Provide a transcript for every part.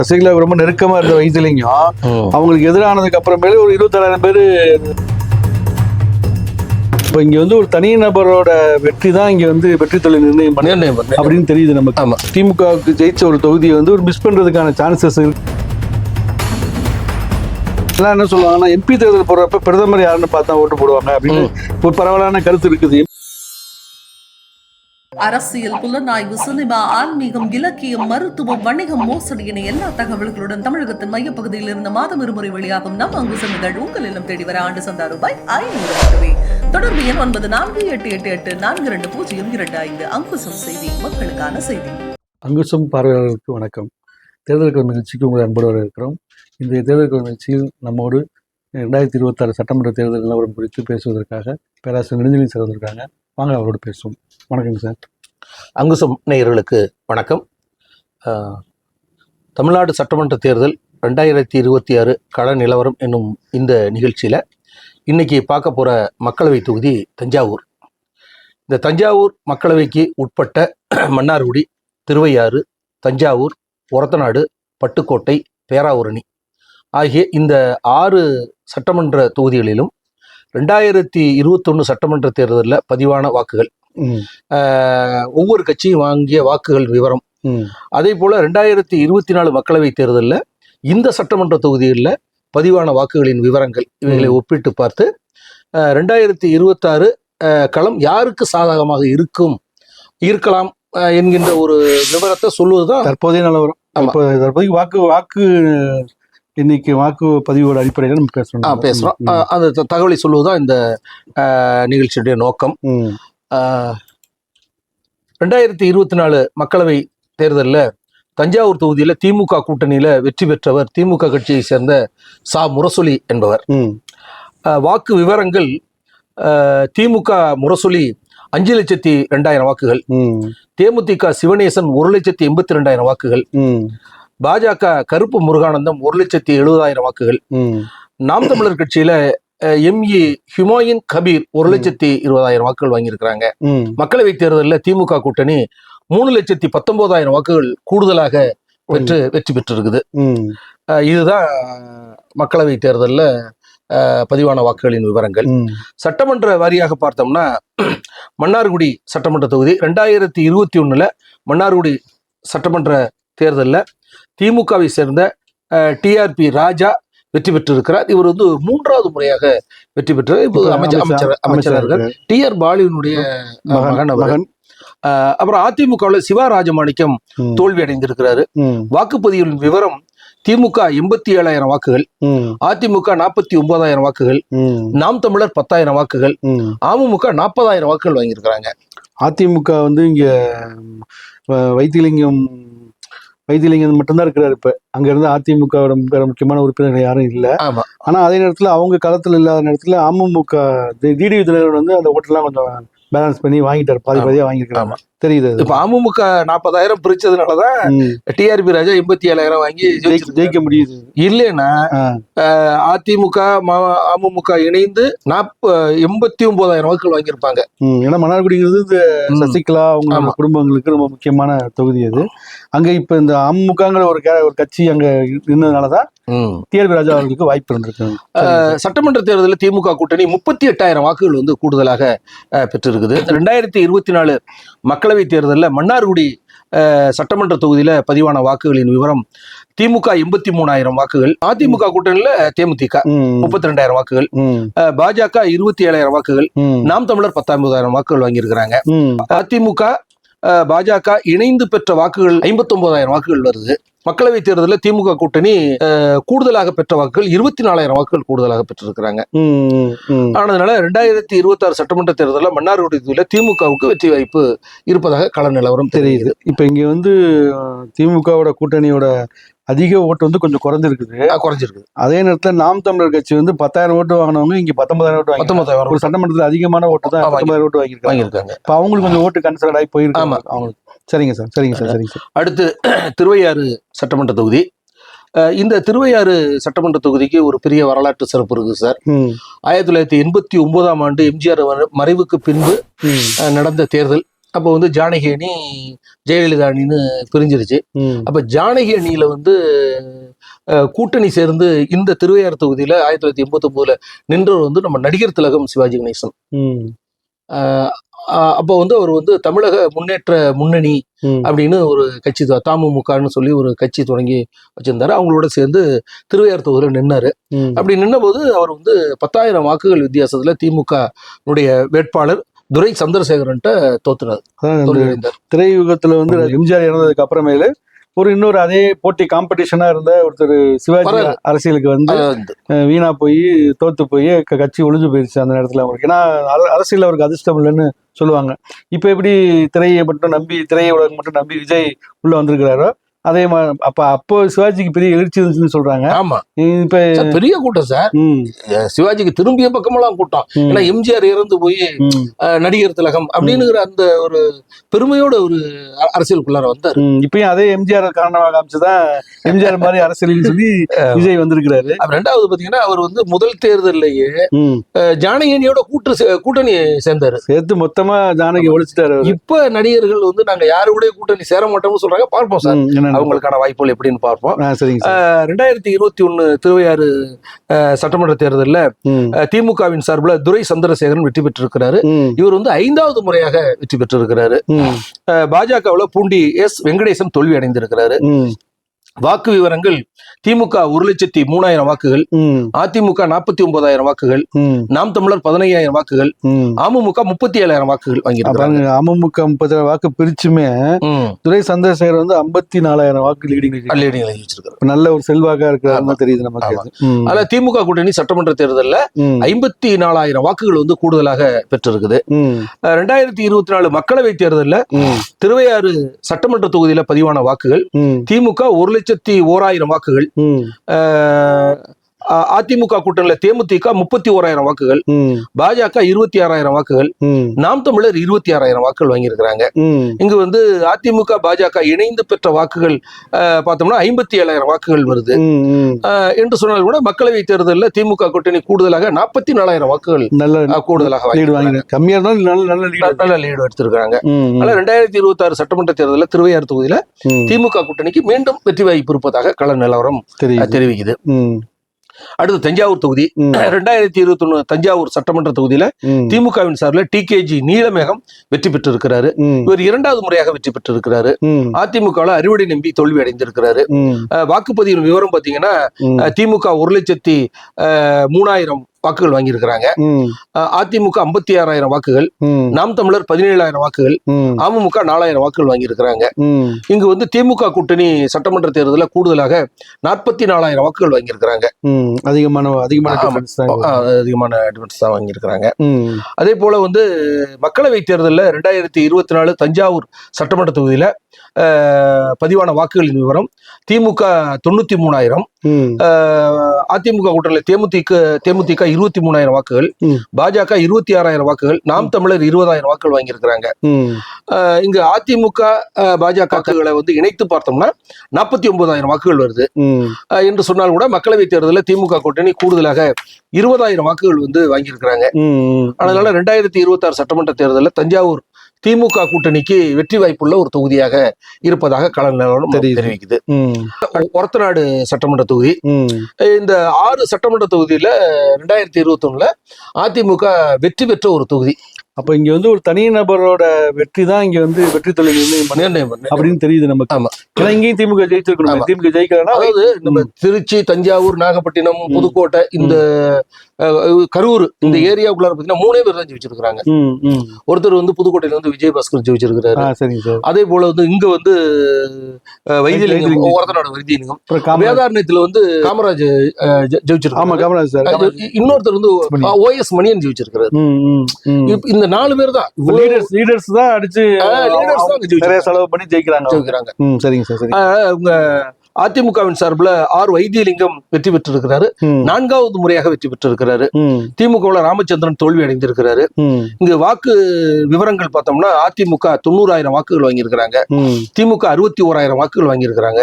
ரசிகர்களுக்கு ரொம்ப நெருக்கமா இருந்த வைத்திலிங்கம். அவங்களுக்கு எதிரானதுக்கு அப்புறமேலே ஒரு இருபத்தாறாயிரம் பேர் இப்போ இங்க வந்து ஒரு தனி நபரோட வெற்றி தான் இங்க வந்து வெற்றி தொழில் நிர்ணயம் பண்ண. அப்படின்னு தெரியுது நமக்கு. திமுகவுக்கு ஜெயிச்ச ஒரு தொகுதியை வந்து ஒரு மிஸ் பண்றதுக்கான சான்சஸ் எல்லாம் என்ன சொல்லுவாங்கன்னா எம்பி தேர்தல் போடுறப்ப பிரதமர் யாருன்னு பார்த்தா ஓட்டு போடுவாங்க அப்படின்னு ஒரு பரவலான கருத்து இருக்குது. அரசியல் புலனாய்வு சினிமா ஆன்மீகம் இலக்கியம் மருத்துவம் வணிகம் மோசடி என எல்லா தகவல்களுடன் தமிழகத்தின் மையப்பகுதியில் இருந்து மாதம் இருமுறை வெளியாகும் நம் அங்கு இதழ் உங்கள் இல்லம் தேடி வர ஆண்டு சந்தா ரூபாய் ஐநூறு மட்டுமே. தொடர்பு எண் ஒன்பது நான்கு எட்டு எட்டு எட்டு நான்கு ரெண்டு பூஜ்ஜியம் இரண்டு ஐந்து. அங்குசம் செய்தி மக்களுக்கான செய்தி. அங்குசம் பார்வையாளர்களுக்கு வணக்கம். தேர்தல் நிகழ்ச்சிக்கு உங்களை அன்போடு இருக்கிறோம். இந்த தேர்தல் நிகழ்ச்சியில் நம்மோடு ரெண்டாயிரத்தி இருபத்தாறு சட்டமன்ற தேர்தல் நிலவரம் குறித்து பேசுவதற்காக பேராசிரியர் நெடுஞ்செழியன் சார் வந்திருக்காங்க. வாங்க அவரோடு பேசுவோம். வணக்கங்க சார். அங்குசம் நேயர்களுக்கு வணக்கம். தமிழ்நாடு சட்டமன்ற தேர்தல் ரெண்டாயிரத்தி இருபத்தி ஆறு கள நிலவரம் என்னும் இந்த நிகழ்ச்சியில் இன்றைக்கி பார்க்க போகிற மக்களவை தொகுதி தஞ்சாவூர். இந்த தஞ்சாவூர் மக்களவைக்கு உட்பட்ட மன்னார்குடி திருவையாறு தஞ்சாவூர் ஒரத்தநாடு பட்டுக்கோட்டை பேராவூரணி ஆகிய இந்த ஆறு சட்டமன்ற தொகுதிகளிலும் ரெண்டாயிரத்தி இருபத்தொன்று சட்டமன்ற தேர்தலில் பதிவான வாக்குகள். ஒவ்வொரு கட்சியும் வாங்கிய வாக்குகள் விவரம். அதே போல ரெண்டாயிரத்தி இருபத்தி நாலு மக்களவைத் தேர்தலில் இந்த சட்டமன்ற தொகுதிகளில் பதிவான வாக்குகளின் விவரங்கள் இவைகளை ஒப்பிட்டு பார்த்து ரெண்டாயிரத்தி இருபத்தாறு களம் யாருக்கு சாதகமாக இருக்கும் இருக்கலாம் என்கின்ற ஒரு விவரத்தை சொல்லுவதுதான் தற்போதைய நிலவரம். தற்போதைக்கு வாக்கு வாக்கு இன்னைக்கு வாக்கு பதிவோட அடிப்படையில் நம்ம பேசுறோம். ஆஹ் அந்த தகவலை சொல்லுவதுதான் இந்த நிகழ்ச்சியுடைய நோக்கம். ரெண்டாயிரத்தி இருபத்தி நாலு மக்களவை தேர்தலில் தஞ்சாவூர் தொகுதியில் திமுக கூட்டணியில் வெற்றி பெற்றவர் திமுக கட்சியை சேர்ந்த சா. முரசொலி என்பவர். வாக்கு விவரங்கள் திமுக முரசொலி அஞ்சு லட்சத்தி ரெண்டாயிரம் வாக்குகள். தேமுதிக சிவனேசன் ஒரு லட்சத்தி எண்பத்தி ரெண்டாயிரம் வாக்குகள். பாஜக கருப்பு முருகானந்தம் ஒரு லட்சத்தி எழுபதாயிரம் வாக்குகள். நாம் தமிழர் கட்சியில எம்இ ஹுமாயூன் கபீர் ஒரு லட்சத்தி இருபதாயிரம் வாக்குகள் வாங்கியிருக்கிறாங்க. மக்களவை தேர்தலில் திமுக கூட்டணி மூணு லட்சத்தி பத்தொன்பதாயிரம் வாக்குகள் கூடுதலாக பெற்று வெற்றி பெற்றிருக்குது. இதுதான் மக்களவை தேர்தலில் பதிவான வாக்குகளின் விவரங்கள். சட்டமன்ற வாரியாக பார்த்தோம்னா மன்னார்குடி சட்டமன்ற தொகுதி ரெண்டாயிரத்தி இருபத்தி ஒண்ணுல மன்னார்குடி சட்டமன்ற தேர்தலில் திமுகவை சேர்ந்த டிஆர்பி ராஜா வெற்றி பெற்றிருக்கிறார். இவர் வந்து மூன்றாவது முறையாக வெற்றி பெற்றார். இப்போ அமைச்சர் அமைச்சர் அமைச்சராக இருக்கார் டிஆர் பாலுவினுடைய மகன் மகன் அப்புறம் அதிமுகவில் சிவா ராஜமாணிக்கம் தோல்வி அடைந்திருக்கிறாரு வாக்குப்பதிவின் விவரம் திமுக எண்பத்தி ஏழாயிரம் வாக்குகள் அதிமுக நாற்பத்தி ஒன்பதாயிரம் வாக்குகள் நாம் தமிழர் பத்தாயிரம் வாக்குகள். அமமுக நாற்பதாயிரம் வாக்குகள் வாங்கியிருக்கிறாங்க. அதிமுக வந்து இங்க வைத்திலிங்கம் வைத்திலிங்கம் மட்டும்தான் இருக்கிறாரு இப்ப. அங்க இருந்து அதிமுகவோட வேற முக்கியமான உறுப்பினர்கள் யாரும் இல்ல. ஆனா அதே நேரத்துல அவங்க களத்துல இல்லாத நேரத்துல அமமுக டிடிவி தினகரன் வந்து அந்த ஓட்டெல்லாம் கொஞ்சம் பேலன்ஸ் பண்ணி வாங்கிட்டாரு. பாதி ஆமா. பாதியா வாங்கியிருக்காங்க தெரியுது. இப்ப அமமுக நாற்பதாயிரம் பிரிச்சதுனாலதான். டிஆர்பி ராஜா எண்பத்தி ஏழாயிரம் வாங்கி ஜெயிக்க முடியுது இல்லைன்னா அதிமுக அமமுக இணைந்து நாப்ப எண்பத்தி ஒன்பதாயிரம் வாக்குகள் வாங்கியிருப்பாங்க. ஏன்னா மன்னார்குடிங்கிறது இந்த. சசிகலா அவங்க. குடும்பங்களுக்கு ரொம்ப முக்கியமான தொகுதி அது அங்க இப்ப இந்த அமமுகங்கிற ஒரு ஒரு கட்சி அங்க இருந்ததுனாலதான். டிஆர்பி ராஜா அவர்களுக்கு வாய்ப்பு இருந்திருக்கு சட்டமன்ற தேர்தலில் திமுக கூட்டணி முப்பத்தி எட்டாயிரம் வாக்குகள் வந்து கூடுதலாக பெற்றிருக்குது ரெண்டாயிரத்தி இருபத்தி நாலு மக்களவை தேர்தலில் மன்னார்குடி சட்டமன்ற தொகுதியில பதிவான வாக்குகளின் விவரம் திமுக எண்பத்தி மூணாயிரம் வாக்குகள் அதிமுக கூட்டணியில தேமுதிக முப்பத்தி ரெண்டாயிரம் வாக்குகள் பாஜக இருபத்தி ஏழாயிரம் வாக்குகள் நாம் தமிழர் பத்தொன்பதாயிரம் வாக்குகள் வாங்கியிருக்கிறாங்க. அதிமுக பாஜக இணைந்து பெற்ற வாக்குகள் ஐம்பத்தொன்பதாயிரம் வாக்குகள் வருது. மக்களவை தேர்தலில் திமுக கூட்டணி அஹ், கூடுதலாக பெற்ற வாக்குகள் இருபத்தி நாலாயிரம் வாக்குகள் கூடுதலாக பெற்றிருக்கிறாங்க. ஆனதுனால ரெண்டாயிரத்தி இருபத்தாறு சட்டமன்ற தேர்தலில் மன்னார்குடி தொகுதியில் திமுகவுக்கு வெற்றி வாய்ப்பு இருப்பதாக கள நிலவரம் தெரியுது. இப்ப இங்க வந்து திமுகவோட கூட்டணியோட அதிக ஓட்டு வந்து கொஞ்சம் குறைஞ்சிருக்குது. அஹ், குறைஞ்சிருக்கு. அதே நேரத்துல நாம் தமிழர் கட்சி வந்து பத்தாயிரம் ஓட்டு வாங்கினவங்க இங்க பத்தொன்பதாயிரம் ஓட்டு பத்தொன்பதாயிரம் ஒரு சட்டமன்றத்துல அதிகமான ஓட்டு தான் பத்தொன்பதாயிரம் ஓட்டு வாங்கியிருக்காங்க. வாங்கியிருக்காங்க. இப்ப அவங்களுக்கு கொஞ்சம் ஓட்டு கன்சிடர் ஆகி போயிருக்கு. அவங்களுக்கு. சரிங்க சார் சரிங்க சார் சரிங்க சார். அடுத்து திருவையாறு சட்டமன்ற தொகுதி. இந்த திருவையாறு சட்டமன்ற தொகுதிக்கு ஒரு பெரிய வரலாற்று சிறப்பு இருக்கு சார். ஆயிரத்தி தொள்ளாயிரத்தி எண்பத்தி ஒன்பதாம் ஆண்டு எம்ஜிஆர் மறைவுக்கு பின்பு நடந்த தேர்தல். அப்போ வந்து ஜானகி அணி ஜெயலலிதா அணின்னு பிரிஞ்சிருச்சு. அப்ப ஜானகி அணியில வந்து கூட்டணி சேர்ந்து இந்த திருவையாறு தொகுதியில ஆயிரத்தி தொள்ளாயிரத்தி எண்பத்தி ஒன்பதுல நின்றவர் வந்து நம்ம நடிகர் திலகம் சிவாஜி கணேசன். அப்போ வந்து அவர் வந்து தமிழக முன்னேற்ற முன்னணி அப்படின்னு ஒரு கட்சி தமுமுகன்னு சொல்லி ஒரு கட்சி தொடங்கி வச்சிருந்தாரு. அவங்களோட சேர்ந்து திருவையாறு தொகுதியில் நின்னாரு. அப்படி நின்னபோது அவர் வந்து பத்தாயிரம் வாக்குகள் வித்தியாசத்துல திமுக வேட்பாளர். துரை சந்திரசேகரன்ட்ட தோத்துறாரு திரையுகத்துல வந்து எம்ஜிஆர் இறந்ததுக்கு அப்புறமேலு ஒரு இன்னொரு அதே போட்டி காம்படிஷனா இருந்த ஒருத்தர் சிவாஜி. அரசியலுக்கு வந்து வீணா போய் தோத்து போய் கட்சி ஒளிஞ்சு போயிருச்சு அந்த நேரத்துல அவருக்கு. ஏன்னா அர- அரசியல்ல அவருக்கு அதிர்ஷ்டம் இல்லைன்னு சொல்லுவாங்க. இப்ப எப்படி திரையை மட்டும் நம்பி திரையை உலகம் மட்டும் நம்பி விஜய் உள்ள வந்திருக்கிறாரோ அதே மாதிரி அப்ப அப்போ சிவாஜிக்கு பெரிய எழுச்சி இருந்துச்சுன்னு சொல்றாங்க. ஆமா. இப்ப பெரிய கூட்டம் சார். சிவாஜிக்கு திரும்பிய பக்கமெல்லாம் கூட்டம். ஏன்னா எம்ஜிஆர் இறந்து போய் நடிகர் திலகம் அப்படின்னுங்கிற அந்த ஒரு பெருமையோட ஒரு அரசியலுக்குள்ளார வந்தார். இப்பயும் அதே எம்ஜிஆர் காரணமாக காமிச்சுதான் எம்ஜிஆர் மாதிரி அரசியல்னு சொல்லி விஜய் வந்திருக்கிறாரு. அப்ப ரெண்டாவது பாத்தீங்கன்னா அவர் வந்து முதல் தேர்தல்லையே ஜானகியனியோட கூட்டு கூட்டணி சேர்ந்தாரு. சேர்த்து மொத்தமா ஜானகி ஒழிச்சிட்டாரு. இப்ப நடிகர்கள் வந்து நாங்க யாரு கூட கூட்டணி சேர மாட்டோம்னு சொல்றாங்க. பார்ப்போம் சார். அவங்களுக்கான வாய்ப்புகள் எப்படின்னு பார்ப்போம். ரெண்டாயிரத்தி இருபத்தி ஒண்ணு திருவையாறு சட்டமன்ற தேர்தலில் திமுகவின் சார்பில் துரை சந்திரசேகரன் வெற்றி பெற்றிருக்கிறாரு. இவர் வந்து ஐந்தாவது முறையாக வெற்றி பெற்றிருக்கிறாரு. பாஜகவில் பூண்டி எஸ் வெங்கடேசன் தோல்வி அடைந்திருக்கிறாரு. வாக்கு விவரங்கள் திமுக ஒரு லட்சத்தி மூணாயிரம் வாக்குகள் அதிமுக நாற்பத்தி ஒன்பதாயிரம் வாக்குகள் நாம் தமிழர் பதினையாயிரம் வாக்குகள். அமமுக முப்பத்தி ஏழாயிரம் வாக்குகள் வாங்கியிருக்காங்க அமமுக முப்பத்தி வாக்கு பிரிச்சுமே. துரை சந்திரசேகர் வந்து ஐம்பத்தி நாலாயிரம் வாக்கு லீடிங் leading ல வச்சிருக்காரு. இப்ப நல்ல ஒரு செல்வாக்கா இருக்கிறாருன்னு தெரியுது நமக்கு. அதுல திமுக கூட்டணி சட்டமன்ற தேர்தலில் ஐம்பத்தி நாலாயிரம் வாக்குகள் வந்து கூடுதலாக பெற்றிருக்குது. ரெண்டாயிரத்தி இருபத்தி நாலு மக்களவை தேர்தலில் திருவையாறு சட்டமன்ற தொகுதியில பதிவான வாக்குகள் திமுக ஒரு லட்சத்தி ஓராயிரம் வாக்குகள். அதிமுக கூட்டணியில தேமுதிக முப்பத்தி ஓராயிரம் வாக்குகள் பாஜக இருபத்தி ஆறாயிரம் வாக்குகள் நாம் தமிழர் இருபத்தி ஆறாயிரம் வாக்குகள் வாங்கியிருக்கிறாங்க. இங்கு வந்து அதிமுக பாஜக இணைந்து பெற்ற வாக்குகள் பார்த்தோம்னா ஐம்பத்தி ஏழாயிரம் வாக்குகள் வருது. என்று சொன்னால் கூட மக்களவை தேர்தலில் திமுக கூட்டணி கூடுதலாக நாற்பத்தி நாலாயிரம் வாக்குகள் நல்ல கூடுதலாக லீடு வாங்கி வாங்கி கம்மியா இருந்தாலும் நல்ல நல்ல லீடு நல்ல லீடு எடுத்திருக்காங்க அதனால ரெண்டாயிரத்தி இருபத்தி ஆறு சட்டமன்ற தேர்தலில் திருவையாறு தொகுதியில. திமுக கூட்டணிக்கு மீண்டும் வெற்றி வாய்ப்பு இருப்பதாக கள நிலவரம் தெரிவிக்குது. அடுத்து தஞ்சாவூர் தொகுதி. ரெண்டாயிரத்தி இருபத்தி ஒண்ணு தஞ்சாவூர் சட்டமன்ற தொகுதியில திமுகவின் சார்பில் டிகேஜி நீலமேகம் வெற்றி பெற்றிருக்கிறாரு. இவர் இரண்டாவது முறையாக வெற்றி பெற்றிருக்கிறாரு. ம், அதிமுகவில் அறுவடை நம்பி தோல்வி அடைந்திருக்கிறாரு. வாக்குப்பதிவின் விவரம் பாத்தீங்கன்னா திமுக ஒரு லட்சத்தி மூணாயிரம் வாக்குகள் வாங்கியிருக்கிறாங்க. அதிமுக ஐம்பத்தி ஆறாயிரம் வாக்குகள் நாம் தமிழர் பதினேழாயிரம் வாக்குகள் அமமுக நாலாயிரம் வாக்குகள் வாங்கியிருக்கிறாங்க. இங்கு வந்து திமுக கூட்டணி சட்டமன்ற தேர்தலில் கூடுதலாக நாற்பத்தி நாலாயிரம் வாக்குகள் வாங்கியிருக்கிறாங்க. அதிகமான அதிகமான அதிகமான டிஃபரன்ஸ் தான் வாங்கியிருக்கிறாங்க. அதே போல வந்து மக்களவை தேர்தலில் ரெண்டாயிரத்தி இருபத்தி நாலு தஞ்சாவூர் சட்டமன்ற தொகுதியில பதிவான வாக்குகளின் விவரம் திமுக தொண்ணூத்தி மூணாயிரம் அதிமுக கூட்டணியில் தேமுதிக தேமுதிக இருபத்தி மூணாயிரம் வாக்குகள். பாஜக இருபத்தி ஆறாயிரம் வாக்குகள் நாம் தமிழர் இருபதாயிரம் வாக்குகள் வாங்கியிருக்கிறாங்க. இங்கு அதிமுக அஹ், பாஜக வாக்குகளை வந்து இணைத்து பார்த்தோம்னா நாற்பத்தி ஒன்பதாயிரம் வாக்குகள் வருது. என்று சொன்னால் கூட மக்களவை தேர்தலில் திமுக கூட்டணி கூடுதலாக இருபதாயிரம் வாக்குகள் வந்து வாங்கியிருக்கிறாங்க. அதனால ரெண்டாயிரத்தி இருபத்தி ஆறு சட்டமன்ற தேர்தலில் தஞ்சாவூர் திமுக கூட்டணிக்கு வெற்றி வாய்ப்புள்ள ஒரு தொகுதியாக இருப்பதாக கள நிலவரம். தெரிவிக்குது ஒரத்தநாடு சட்டமன்ற தொகுதி இந்த ஆறு சட்டமன்ற தொகுதியில ரெண்டாயிரத்தி இருபத்தி ஒண்ணுல அதிமுக வெற்றி பெற்ற ஒரு தொகுதி அப்ப இங்க வந்து ஒரு தனி நபரோட வெற்றி தான் இங்க வந்து வெற்றி தொழில். அப்படின்னு தெரியுது நமக்கு ஆமா. ஏன்னா இங்கேயும் திமுக ஜெயிச்சிருக்கணும். திமுக ஜெயிக்கிறனா அதாவது நம்ம திருச்சி தஞ்சாவூர் நாகப்பட்டினம். புதுக்கோட்டை இந்த கரூர் இந்த. ஏரியாவுக்குள்ள பாத்தீங்கன்னா மூணே பேர் தான் ஜெயிச்சிருக்காங்க. ஒருத்தர் வந்து புதுக்கோட்டையில வந்து விஜயபாஸ்கர் ஜெயிச்சிருக்கிறாரு. ஆ சரிங்க சார். அதே போல வந்து இங்க வந்து வைத்தியலிங்கம். ஒரத்தநாடு வைத்தியலிங்கம். வேதாரண்யத்துல வந்து காமராஜ் அஹ், ஜெ- ஆமா ஜெயிச்சிருக்காரு காமராஜ். சார் இன்னொருத்தர் வந்து. ஓஎஸ் மணியன் ஜெயிச்சிருக்காரு. இப்ப இந்த நாலு பேர் தான். லீடர்ஸ் லீடர்ஸ் தான் அடிச்சு லீடர்ஸ் தான் நிறைய செலவு பண்ணி ஜெயிக்கிறாங்க. ஜெயிக்கிறாங்க. சரிங்க சார். உங்க அதிமுகவின் சார்பில் ஆர் வைத்தியலிங்கம் வெற்றி பெற்றிருக்கிறாரு. நான்காவது முறையாக வெற்றி பெற்றிருக்கிறாரு. திமுகவில் ராமச்சந்திரன் தோல்வி அடைந்திருக்கிறாரு. இங்கு வாக்கு விவரங்கள் பார்த்தோம்னா அதிமுக தொண்ணூறாயிரம் வாக்குகள் வாங்கியிருக்கிறாங்க. திமுக அறுபத்தி ஓராயிரம் வாக்குகள் வாங்கியிருக்கிறாங்க.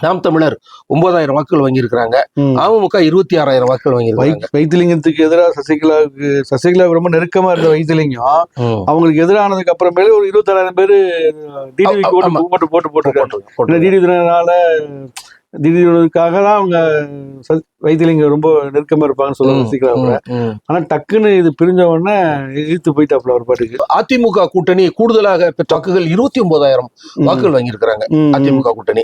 நாம் தமிழர் ஒன்பதாயிரம் வாக்குகள் வாங்கியிருக்கிறாங்க. அமமுக இருபத்தி ஆறாயிரம் வாக்குகள் வாங்கியிருக்காங்க வைத்திலிங்கத்துக்கு எதிராக சசிகலாவுக்கு சசிகலாவுக்கு ரொம்ப நெருக்கமா இருந்த வைத்திலிங்கம். அவங்களுக்கு எதிரானதுக்கு அப்புறமேலே ஒரு இருபத்தாறாயிரம் பேர். ஓட்டு போட்டு போட்டு போட்டு- டிடி தினனால தான் அவங்க வைத்திலிங்கம் ரொம்ப நெருக்கமா இருப்பாங்கன்னு சொல்லுவாங்க சசிகலா கூட ம், ம். ஆனா டக்குன்னு இது பிரிஞ்ச உடனே இழுத்து போயிட்டாப்ல ஒரு பாட்டுக்கு. அதிமுக கூட்டணி கூடுதலாக பெற்ற வாக்குகள் இருபத்தி ஒன்பதாயிரம். வாக்குகள் வாங்கியிருக்கிறாங்க அதிமுக கூட்டணி.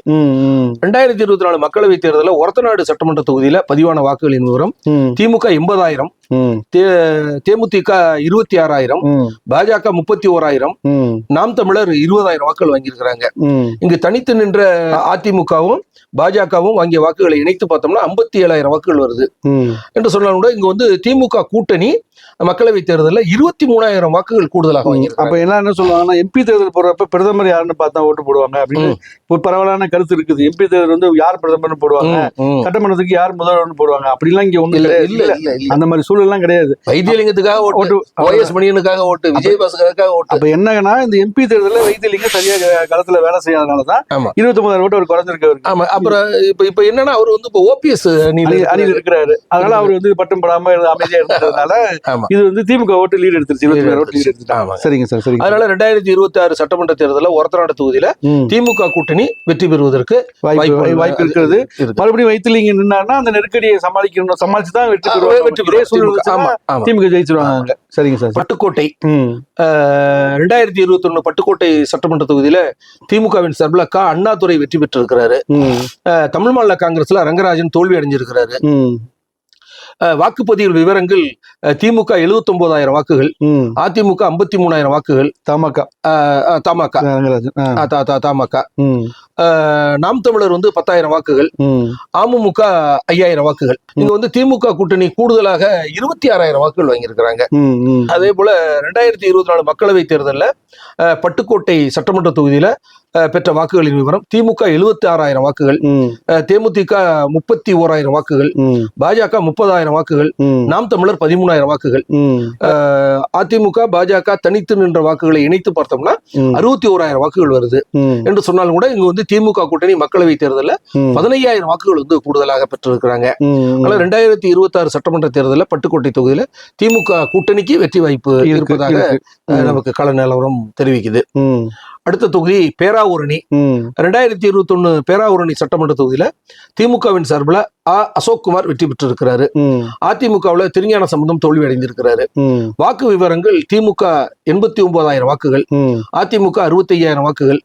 ரெண்டாயிரத்தி இருபத்தி நாலு மக்களவைத் தேர்தலில் ஒரத்தநாடு சட்டமன்ற தொகுதியில பதிவான வாக்குகளின் விவரம் திமுக எண்பதாயிரம் தேமுதிக இருபத்தி ஆறாயிரம் பாஜக முப்பத்தி ஓராயிரம் நாம் தமிழர் இருபதாயிரம் வாக்குகள் வாங்கியிருக்கிறாங்க. இங்கு தனித்து நின்ற அதிமுகவும் பாஜகவும் வாங்கிய வாக்குகளை இணைத்து பார்த்தோம்னா ஐம்பத்தி ஏழாயிரம் வாக்குகள் வருது. என்று சொன்னாலும் கூட இங்க வந்து திமுக கூட்டணி மக்களவைத் தேர்தலில் இருபத்தி மூணாயிரம் வாக்குகள் கூடுதலாக அப்ப வாங்கியிருக்காங்க என்ன என்ன சொல்லுவாங்கன்னா எம்பி தேர்தல் போடுறப்ப பிரதமர் யாருன்னு பார்த்தா ஓட்டு போடுவாங்க அப்படின்னு ஒரு பரவலான கருத்து இருக்குது. எம்பி தேர்தல் வந்து யார் பிரதமர்னு போடுவாங்க. சட்டமன்றத்துக்கு யார் முதல்வர்னு போடுவாங்க. அப்படிலாம் இங்க ஒண்ணு இல்ல கிடையாது. இல்ல இல்ல. மாதிரி சூழல்லாம் கிடையாது வைத்தியலிங்கத்துக்காக ஓட்டு ஓஎஸ் மணியனுக்காக ஓட்டு விஜயபாஸ்கருக்காக ஓட்டு அப்ப என்னங்கன்னா இந்த எம்பி தேர்தலில் வைத்தியலிங்கம் சரியா க- களத்துல வேலை செய்யாதனால தான். இருபத்தி ஒன்பதாயிரம் ஓட்டு அவர் குறைஞ்சிருக்கு அவருக்கு ஆமா அப்புறம் இப்ப இப்ப என்னன்னா அவர் வந்து இப்ப ஓபிஎஸ் அணி அணியில் இருக்கிறாரு அதனால அவர் வந்து பட்டம் படாம அமைதியா இருந்ததுனால. இது வந்து திமுக ஓட்டு லீடு எடுத்துருச்சு இருபத்தி ஒன்பதாயிரம் ஓட்டு லீடு எடுத்துட்டாங்க ஆமா. சரிங்க சார் சரிங்க சார். அதனால ரெண்டாயிரத்தி இருபத்தி ஆறு சட்டமன்ற தேர்தலில் ஒரத்தநாடு தொகுதியில. திமுக கூட்டணி வெற்றி பெறுவதற்கு வாய்ப்பு வாய்ப்பு இருக்கிறது இருக்கு. மறுபடியும் வைத்திலிங்க நின்னாருன்னா அந்த நெருக்கடியை சமாளிக்கணும் சமாளிச்சு தான் வெற்றி ஆ, பெறுவாங்க வெற்றி. சூழல் திமுக. ஜெயிச்சிருவாங்க. சரிங்க சார் பட்டுக்கோட்டை. ரெண்டாயிரத்தி இருபத்தி ஒண்ணு பட்டுக்கோட்டை சட்டமன்ற தொகுதியில திமுகவின் சார்பில் க. அண்ணாதுரை வெற்றி பெற்றிருக்கிறாரு. தமிழ் மாநில காங்கிரஸ்ல ரங்கராஜன் தோல்வி அடைஞ்சிருக்கிறாரு. வாக்குப்பதிவு விவரங்கள் திமுக 79000 வாக்குகள் ம். அதிமுக ஐம்பத்தி மூணாயிரம் வாக்குகள் தமக. தமாக. தமாக. நாம் தமிழர் வந்து பத்தாயிரம் வாக்குகள் அமமுக ஐயாயிரம் வாக்குகள். இங்க வந்து திமுக கூட்டணி கூடுதலாக இருபத்தி ஆறாயிரம் வாக்குகள் வாங்கியிருக்கிறாங்க. அதே போல ரெண்டாயிரத்தி இருபத்தி நாலு மக்களவை தேர்தலில் பட்டுக்கோட்டை சட்டமன்ற தொகுதியில பெற்ற வாக்குகளின் விவரம். திமுக எழுபத்தி ஆறாயிரம் வாக்குகள் தேமுதிக முப்பத்தி ஓராயிரம் வாக்குகள் பாஜக முப்பதாயிரம் வாக்குகள். நாம் தமிழர் பதிமூணாயிரம் வாக்குகள். அதிமுக பாஜக தனித்து நின்ற வாக்குகளை இணைத்து பார்த்தோம்னா அறுபத்தி ஓராயிரம் வாக்குகள் வருது. என்று சொன்னாலும் கூட இங்க வந்து திமுக கூட்டணி மக்களவை தேர்தலில் பதினையாயிரம் வாக்குகள் வந்து கூடுதலாக பெற்றிருக்கிறாங்க. அதனால ரெண்டாயிரத்தி இருபத்தி ஆறு சட்டமன்ற தேர்தலில் பட்டுக்கோட்டை தொகுதியில திமுக கூட்டணிக்கு வெற்றி வாய்ப்பு இருப்பதாக நமக்கு கள நிலவரம் தெரிவிக்குது. அடுத்த தொகுதி பேராவூரணி. ரெண்டாயிரத்தி இருபத்தி ஒன்னு பேராவூரணி சட்டமன்ற தொகுதியில திமுகவின் சார்பில் ஆ அசோக்குமார் வெற்றி பெற்றிருக்கிறாரு. அதிமுகவில் திருஞான சம்பந்தம் தோல்வி அடைந்திருக்கிறாரு வாக்கு விவரங்கள் திமுக எண்பத்தி ஒன்பதாயிரம் வாக்குகள் அதிமுக அறுபத்தி ஐயாயிரம் வாக்குகள்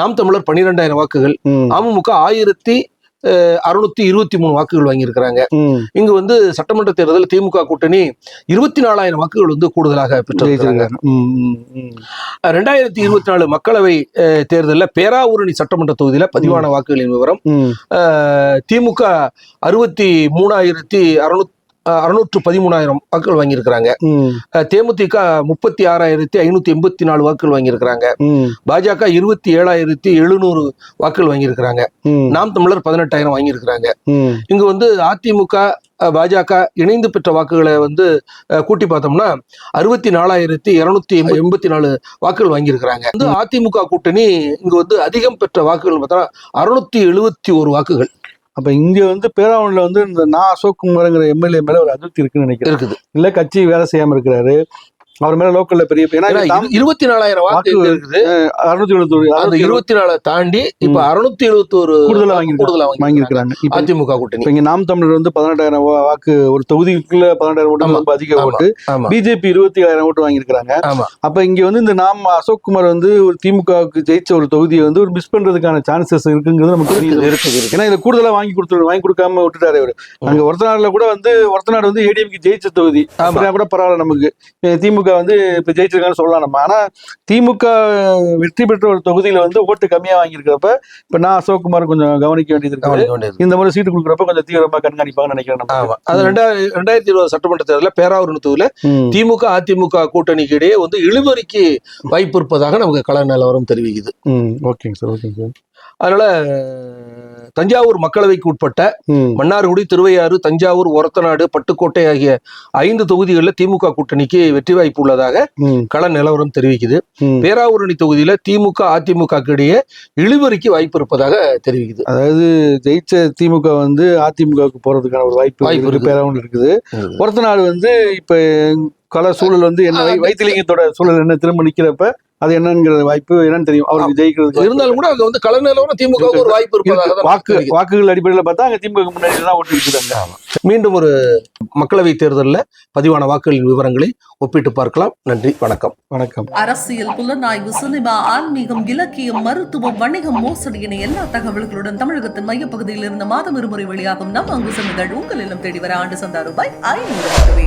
நாம் தமிழர் பன்னிரெண்டாயிரம் வாக்குகள் அமமுக ஆயிரத்தி அறுநூத்தி இருபத்தி மூணு வாக்குகள் வாங்கியிருக்கிறாங்க. இங்கு வந்து சட்டமன்ற தேர்தலில் திமுக கூட்டணி இருபத்தி நாலாயிரம் வாக்குகள் வந்து கூடுதலாக பெற்றிருக்கிறாங்க. ரெண்டாயிரத்தி இருபத்தி நாலு மக்களவை தேர்தலில் பேராவூரணி சட்டமன்ற தொகுதியில பதிவான வாக்குகளின் விவரம் திமுக அறுபத்தி மூணாயிரத்தி அறுநூத்தி அறுநூற்று பதிமூணாயிரம் வாக்குகள் வாங்கியிருக்கிறாங்க. தேமுதிக முப்பத்தி ஆறாயிரத்தி ஐநூத்தி எண்பத்தி நாலு வாக்குகள் வாங்கியிருக்கிறாங்க. பாஜக இருபத்தி ஏழாயிரத்தி எழுநூறு வாக்குகள் வாங்கியிருக்கிறாங்க. நாம் தமிழர் பதினெட்டாயிரம் வாங்கியிருக்கிறாங்க. இங்கு வந்து அதிமுக பாஜக இணைந்து பெற்ற வாக்குகளை வந்து கூட்டி பார்த்தோம்னா அறுபத்தி நாலாயிரத்தி இருநூத்தி எண்பத்தி நாலு வாக்குகள் வாங்கியிருக்கிறாங்க. வந்து அதிமுக கூட்டணி இங்கு வந்து அதிகம் பெற்ற வாக்குகள் பார்த்தா அறுநூத்தி எழுபத்தி ஒரு வாக்குகள். அப்ப இங்க வந்து பேராவூர்ல வந்து இந்த நான் அசோக் குமார்ங்கிற எம்எல்ஏ மேல ஒரு அதிருப்தி இருக்குன்னு நினைக்கிறேன். இருக்குது. இல்ல கட்சி வேலை செய்யாம இருக்கிறாரு. அவர் மேல லோக்கல்ல பெரிய இருபத்தி நாலாயிரம் வாக்கு அறுநூத்தி எழுபத்தொரு அந்த இருபத்தி நாலு தாண்டி இப்ப அறுநூத்தி எழுபத்தி ஒரு கூடுதலா வாங்கியிருக்காங்க. கூடுதலா வாங்கி வாங்கியிருக்கிறாங்க. அதிமுக கூட்டணி. இங்க நாம் தமிழர் வந்து பதினெட்டாயிரம் வாக்கு ஒரு தொகுதிக்குள்ள பதினெட்டாயிரம் ஓட்டு. ரொம்ப அதிக. ஓட்டு. பிஜேபி இருபத்தி ஆயிரம் ஓட்டு வாங்கியிருக்காங்க ஆமா. அப்ப இங்க வந்து இந்த நாம் அசோக் குமார் வந்து ஒரு திமுகவுக்கு ஜெயிச்ச ஒரு தொகுதியை வந்து ஒரு மிஸ் பண்றதுக்கான சான்சஸ் இருக்குங்கிறது நமக்கு தெரியுது. இருக்குது ஏன்னா இதுல கூடுதலா வாங்கி கொடுத்து வாங்கி கொடுக்காம விட்டுட்டாரு அவரு. அங்க ஒருத்தநாடுல கூட வந்து ஒருத்தநாடு வந்து ஏடிஎம்க்கு ஜெயிச்ச தொகுதி. கூட பரவாயில்ல நமக்கு. அஹ் திமுக வந்து இப்ப ஜெயிச்சிருக்கான்னு சொல்லலாம் நம்ம. ஆனா திமுக வெற்றி பெற்ற ஒரு தொகுதியில வந்து ஓட்டு கம்மியா வாங்கியிருக்கிறப்ப இப்ப நான் அசோக் குமார் கொஞ்சம் கவனிக்க வேண்டியது இருக்கு. இந்த முறை சீட்டு கொடுக்குறப்ப கொஞ்சம் தீவிரமா கண்காணிப்பாங்கன்னு நினைக்கிறேன் நம்ம. ஆமா. அது ரெண்டாயிரம் ரெண்டாயிரத்தி இருபது சட்டமன்ற தேர்தலில் பேராவூர் தொகுதியில. திமுக அதிமுக கூட்டணிக்கு இடையே வந்து இழுபறிக்கு வாய்ப்பு இருப்பதாக நமக்கு கள நிலவரம் தெரிவிக்குது. ஓகேங்க சார் ஓகேங்க சார். அதனால தஞ்சாவூர் மக்களவைக்கு உட்பட்ட மன்னார்குடி திருவையாறு தஞ்சாவூர் ஒரத்தநாடு பட்டுக்கோட்டை ஆகிய ஐந்து தொகுதிகளில் திமுக கூட்டணிக்கு வெற்றி வாய்ப்பு உள்ளதாக கள நிலவரம் தெரிவிக்குது. பேராவூரணி தொகுதியில திமுக அதிமுக இடையே இழுவறிக்கு வாய்ப்பு இருப்பதாக தெரிவிக்குது. அதாவது ஜெயிச்ச திமுக வந்து அதிமுகவுக்கு போறதுக்கான ஒரு வாய்ப்பு வாய்ப்பு இருக்கு இருக்குது. பேராவும் இருக்குது. ஒருத்த நாள் வந்து இப்ப கள சூழல் வந்து என்ன வைத்திலிங்கத்தோட சூழல் என்ன? திரும்ப நிக்கிறப்ப அது என்னங்கிற வாய்ப்பு என்னன்னு தெரியும். அவருக்கு ஜெயிக்கிறது இருந்தாலும் கூட அங்க வந்து நிலவரம் திமுக ஒரு வாய்ப்பு இருப்பதாக தான் வாக்கு. வாக்குகள் அடிப்படையில் பார்த்தா அங்க திமுக முன்னாடி தான் ஓட்டு இருக்குதாங்க மீண்டும் ஒரு மக்களவை தேர்தலில் பதிவான வாக்குகளின் விவரங்களை ஒப்பிட்டு பார்க்கலாம். நன்றி வணக்கம். வணக்கம். அரசியல் புலனாய்வு சினிமா ஆன்மீகம் இலக்கியம் மருத்துவம் வணிகம் மோசடி என எல்லா தகவல்களுடன் தமிழகத்தின் மையப்பகுதியில் இருந்து மாதம் இருமுறை வெளியாகும் நம் அங்குசம் இதழ் உங்கள் இல்லம் தேடி வர ஆண்டு சந்தா ரூபாய் ஐநூறு மட்டுமே.